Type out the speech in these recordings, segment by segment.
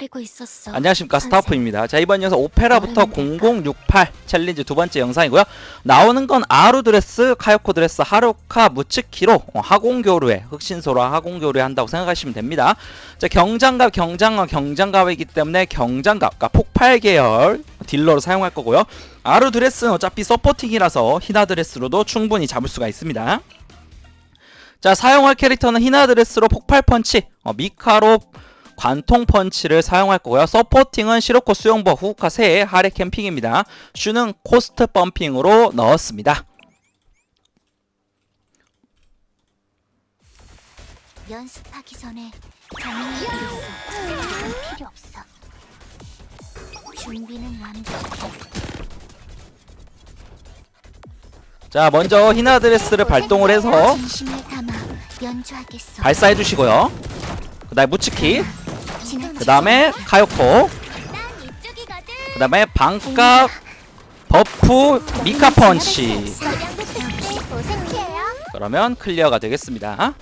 기다리고 있었어. 안녕하십니까 선생. 스타프입니다. 자 이번 영상 오페라부터 어른이 됐다. 0068 챌린지 두 번째 영상이고요. 나오는 건 아루 드레스, 카요코 드레스, 하루카, 무츠키로 어, 하공교류에 흑신소라 하공교류에 한다고 생각하시면 됩니다. 자 경장갑, 경장갑, 경장갑이기 때문에 경장갑, 그러니까 폭발 계열 딜러로 사용할 거고요. 아루 드레스는 어차피 서포팅이라서 히나 드레스로도 충분히 잡을 수가 있습니다. 자 사용할 캐릭터는 히나 드레스로 폭발 펀치, 어, 미카로 관통 펀치를 사용할 거고요. 서포팅은 시로코 수영복 후카 세의 하레 캠핑입니다. 슈는 코스트 펌핑으로 넣었습니다. 연습하기 전에 정리해 있어. 필요 없어. 준비는 완벽해. 자 먼저 히나 드레스를 발동을 해서. 발사해 주시고요. 그 다음에 지나치지 그 다음에 카요코. 그 다음에 반값 버프 미카 펀치. 그러면 클리어가 되겠습니다.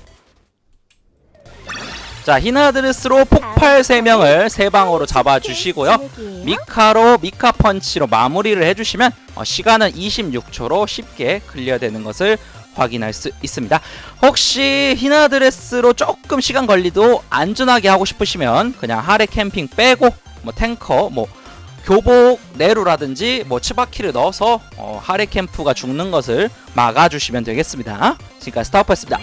자 히나드레스로 폭발 3명을 3방으로 잡아주시고요. 미카로 미카 펀치로 마무리를 해주시면 어, 시간은 26초로 쉽게 클리어되는 것을 확인할 수 있습니다. 혹시 히나 드레스로 조금 시간 걸리도 안전하게 하고 싶으시면 그냥 하레 캠핑 빼고 뭐 탱커 뭐 교복 네루라든지 뭐 츠바키를 넣어서 어, 하레 캠프가 죽는 것을 막아주시면 되겠습니다. 지금까지 스타워였습니다.